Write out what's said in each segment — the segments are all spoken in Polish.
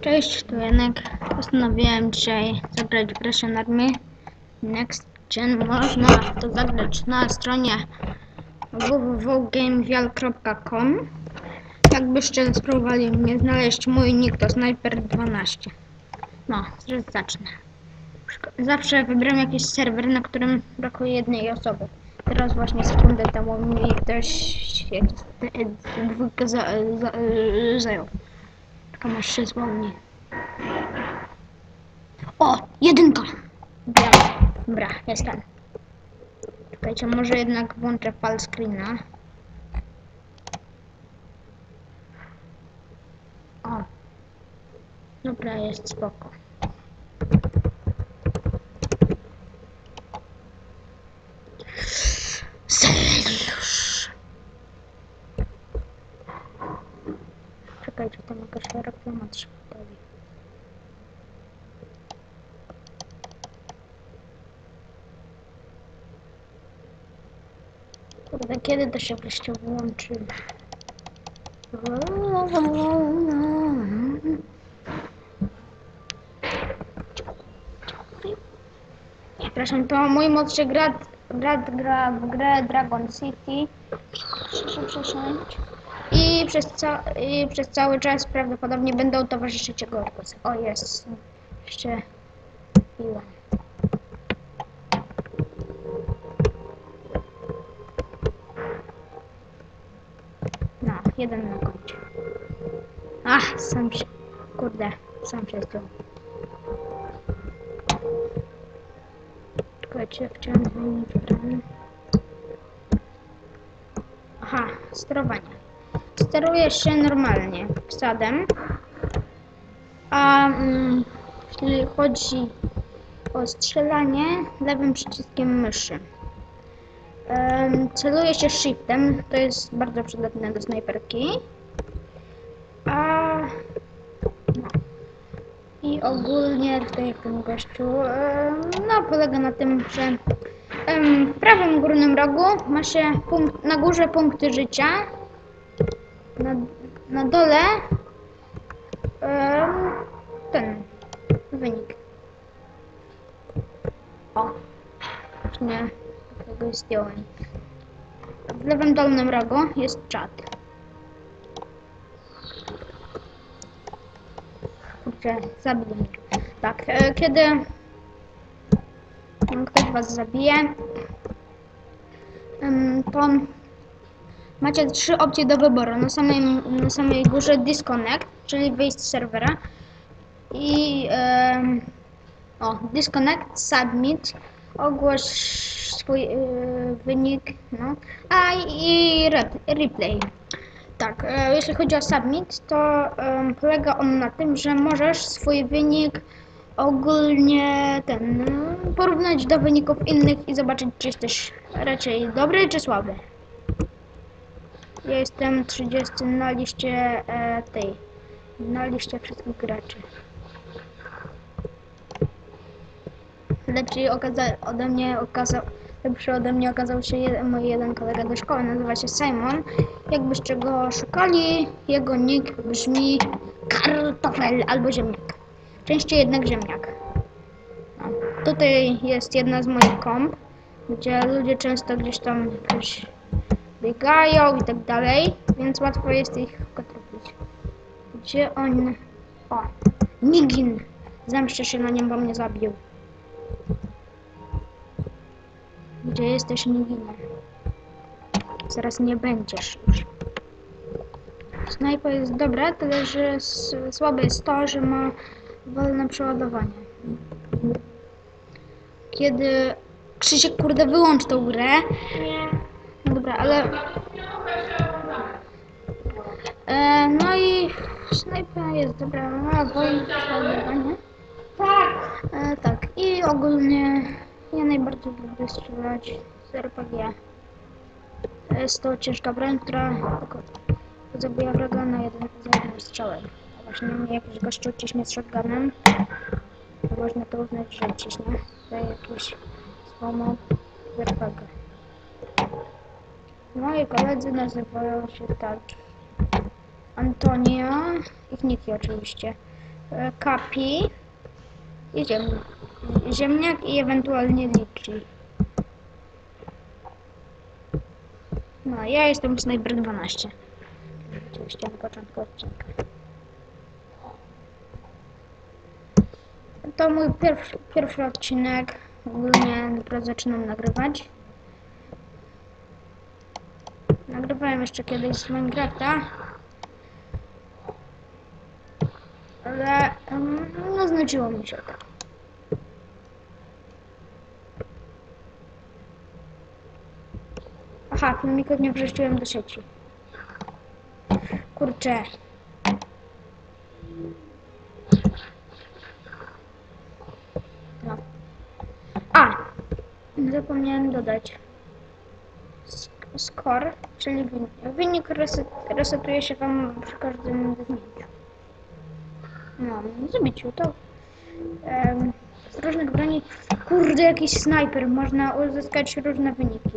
Cześć, tu Janek. Postanowiłem dzisiaj zagrać w Russian Army Next Gen. Można to zagrać na stronie www.gamevial.com Jakbyście spróbowali mnie znaleźć, mój nick to Sniper12. No, zacznę. Zawsze wybieram jakiś serwer, na którym brakuje jednej osoby. Teraz właśnie sekundę temu mi ktoś dwójkę za, za, zajął. Czekam aż się zwolni. O! Jedynka! Dobra, dobra, jestem. Czekajcie, może jednak włączę fal screena. O! Dobra, jest spoko. Seriusz! Czekajcie, tam jakaś reklama trzeba dalej. Kurde, kiedy to się wreszcie włączy? Przepraszam, to mój młodszy brat, gra w grę Dragon City. I przez, ca I przez cały czas prawdopodobnie będą towarzyszyć jego odgłosy. O, jest. Jeszcze piła. No, jeden na koncie. Ach, sam się... Kurde, sam się zdjął. Czekajcie, chciałem zmienić bramę. Aha, sterowanie. Sterujesz się normalnie wsadem, a mm, jeśli chodzi o strzelanie lewym przyciskiem myszy. Um, celuje się shiftem, to jest bardzo przydatne do snajperki. A no. i ogólnie tutaj w tym gościu em, no polega na tym, że em, w prawym górnym rogu ma się punkt, na górze punkty życia na, na dole ten wynik. O, właśnie tego zdjąłem. W lewym dolnym rogu jest czat. Kurczę, zabił mnie. Tak, e, kiedy ktoś was zabije, to Macie trzy opcje do wyboru. Na samej, na samej górze disconnect, czyli wyjść z serwera. I em, o, disconnect, submit, ogłoś swój e, wynik, no, a i rep, replay. Tak, e, jeśli chodzi o submit, to polega on na tym, że możesz swój wynik ogólnie ten e, porównać do wyników innych i zobaczyć, czy jesteś raczej dobry, czy słaby. Ja jestem 30 na liście e, tej. Na liście wszystkich graczy. Lepszy okaza ode mnie okazał. Lepszy ode mnie okazał się jeden, mój jeden kolega do szkoły, nazywa się Simon. Jakbyście go szukali, jego nick brzmi kartofel albo ziemniak. Częściej jednak ziemniak. No. Tutaj jest jedna z moich komp, gdzie ludzie często gdzieś tam jakoś biegają i tak dalej, więc łatwo jest ich trafić. Gdzie on... O! Nigin! Zemszczę się na nim, bo mnie zabił. Gdzie jesteś, Niginie? Zaraz nie będziesz już. Snajpa jest dobra, tyle że słabe jest to, że ma wolne przeładowanie. Kiedy... Krzysiek, kurde, wyłącz tą grę. No dobra, ale... E, no i snajpa jest dobra, ma wolne przeładowanie. E, tak, i ogólnie ja najbardziej lubię strzelać z RPG. Jest to ciężka broń, która zabija wroga na jeden, za jednym strzałem. A właśnie jakiś gościu ciśnie z shotgunem, można to uznać, że ciśnie. To jakiś słomo z RPG. Moi koledzy nazywają się tak Antonia, ich niki oczywiście. e, kapi i ziem, ziemniak i ewentualnie liczy. No, ja jestem Sniper 12. Oczywiście na początku odcinka. To mój pierwszy, pierwszy odcinek. Ogólnie dopiero zaczynam nagrywać. Nagrywałem jeszcze kiedyś z Minecrafta. Ale um, no znudziło mi się to. Aha, filmików nie wrzuciłem do sieci. Kurczę. No. A! Zapomniałem dodać. Score, czyli wynik. Wynik reset, resetuje się wam przy każdym zdjęciu. No, zabiciu to. Um, z różnych broni. Kurde, jakiś snajper. Można uzyskać różne wyniki.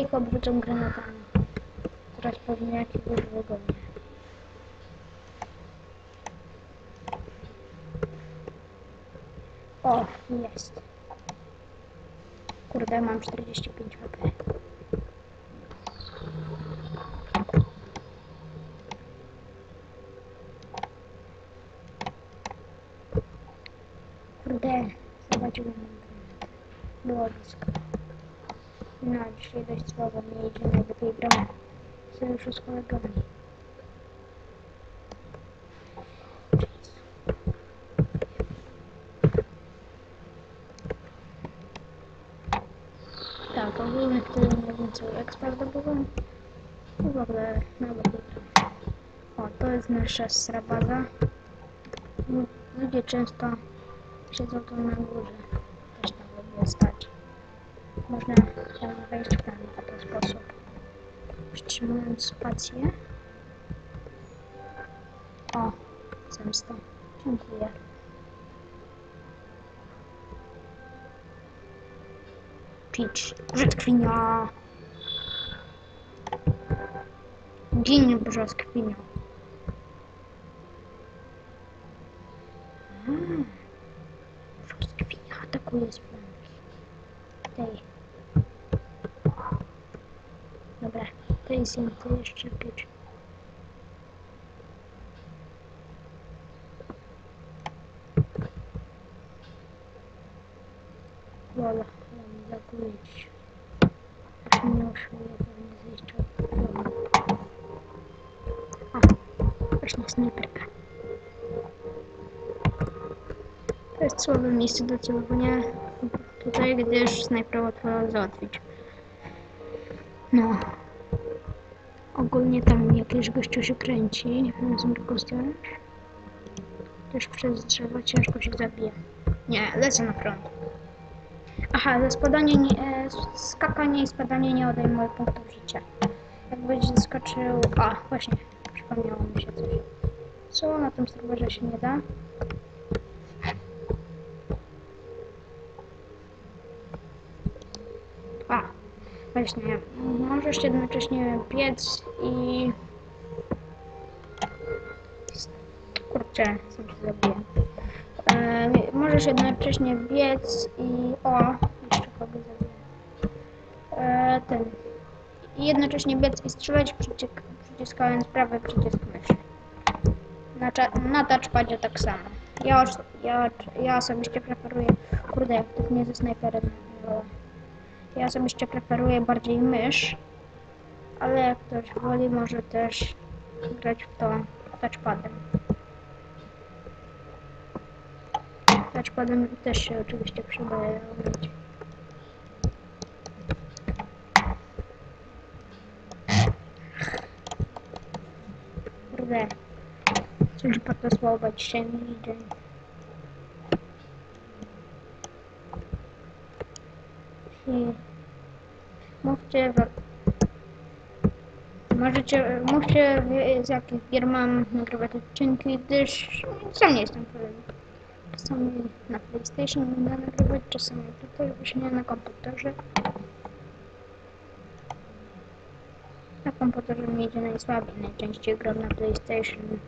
Ich obrócę granatami. Teraz pewnie jakiegoś wygonię. O, jest. Kurde, mam 45 HP. Kurde, zobaczyłem. Było blisko. No, dzisiaj dość słabo nie idzie, najlepiej gram w sojuszu z kolegami. Tak, ogólnie wtedy mniej więcej ekspert byłem. I w ogóle nawet gram. O, to jest nasza srabaza. Lu- Ludzie często siedzą tu na górze. Też tam lubię stać. Można tam wejść w ten w ten sposób. Przytrzymując spację. O, zemsta. Dziękuję. Pić. Brzoskwinio. Gin brzoskwinio. Mm. Brzoskwinia atakuje z to jest im to jeszcze piecz. Wola, ale mi zakuje ci. Aż mnie oszuje, pewnie zejść A, właśnie snajperka. To jest słabe miejsce do celowania tutaj, gdyż snajper łatwo załatwić. No. Ogólnie tam jakiś gościu się kręci, więc go zdjąć. Też przez drzewo ciężko się zabije. Nie, lecę na front. Aha, za spadanie nie, e, skakanie i spadanie nie odejmuje punktów życia. Jak będzie skoczył... A, właśnie, przypomniało mi się coś. Co na tym serwerze się nie da? A, właśnie, możesz jednocześnie biec i... Kurczę, sam się. E, możesz jednocześnie biec i... O, jeszcze kogo zabiję. E, ten. I jednocześnie biec i strzelać przycisk, przyciskając prawy przycisk myszy. Na, na touchpadzie tak samo. Ja, ja, ja osobiście preferuję... Kurde, jak to mnie ze snajperem było. Ja osobiście preferuję bardziej mysz, ale jak ktoś woli, może też grać w to touchpadem. Touchpadem też się oczywiście przydaje robić. Kurde, coś bardzo słabo dzisiaj mi idzie. I w... możecie, mówcie z jakich gier mam nagrywać odcinki, gdyż sam nie jestem pewien. Czasami na PlayStation mogę nagrywać, czasami tutaj właśnie na komputerze. komputerze mi idzie najsłabiej. Najczęściej gram na PlayStation.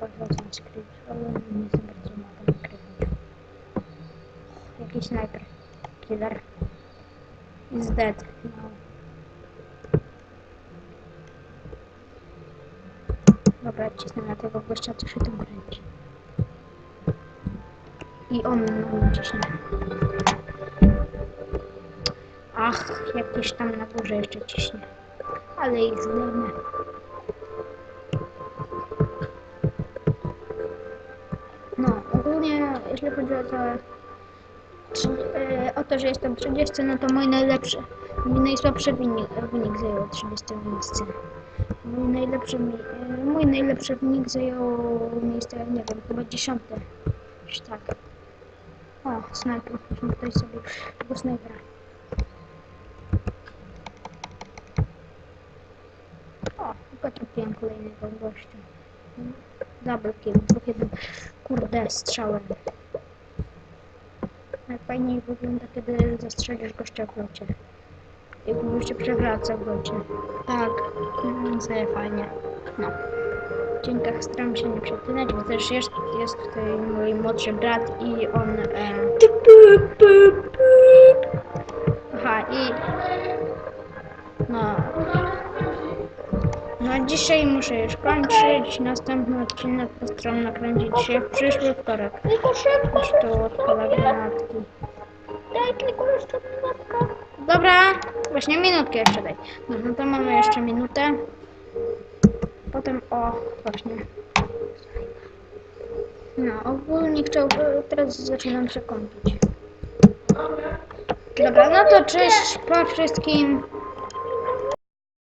Assassin's Creed, ale nie za bardzo mogę nagrywać. Jakiś sniper. Killer. Is dead. No. Dobra, cisnę na tego gościa, co się tam kręci. I on na mnie ciśnie. Ach, jakieś tam na górze jeszcze ciśnie. Ale ich zdejmę. No, ogólnie, jeśli chodzi o to, o to, że jestem 30, no to mój najlepszy, mój najsłabszy wynik, wynik zajął 30 miejsce. Mój najlepszy, e, mój najlepszy wynik zajął miejsce, nie wiem, chyba 10. Już tak. O, snajper. Musimy tutaj sobie tego snajpera. O, tylko trafiłem kolejnego gościa. Double kill, dwóch jeden. Kurde, strzałem. Najfajniej wygląda, kiedy zastrzelisz gościa w locie. Jakby się przewraca w locie. Tak, mm, sobie fajnie. No. W dźwiękach staram się nie przeklinać, bo też jest, jest tutaj mój młodszy brat i on... E... Aha, i... dzisiaj muszę już kończyć. Następny odcinek postaram nakręcić się w przyszły wtorek. Tylko szybko, Już tu odpala granatki. daj tylko jeszcze minutkę. Dobra, właśnie minutkę jeszcze daj. No, no to mamy jeszcze minutę. Potem o, właśnie. No, ogólnie chciałbym, teraz zaczynam się kończyć. Dobra, no to cześć po wszystkim.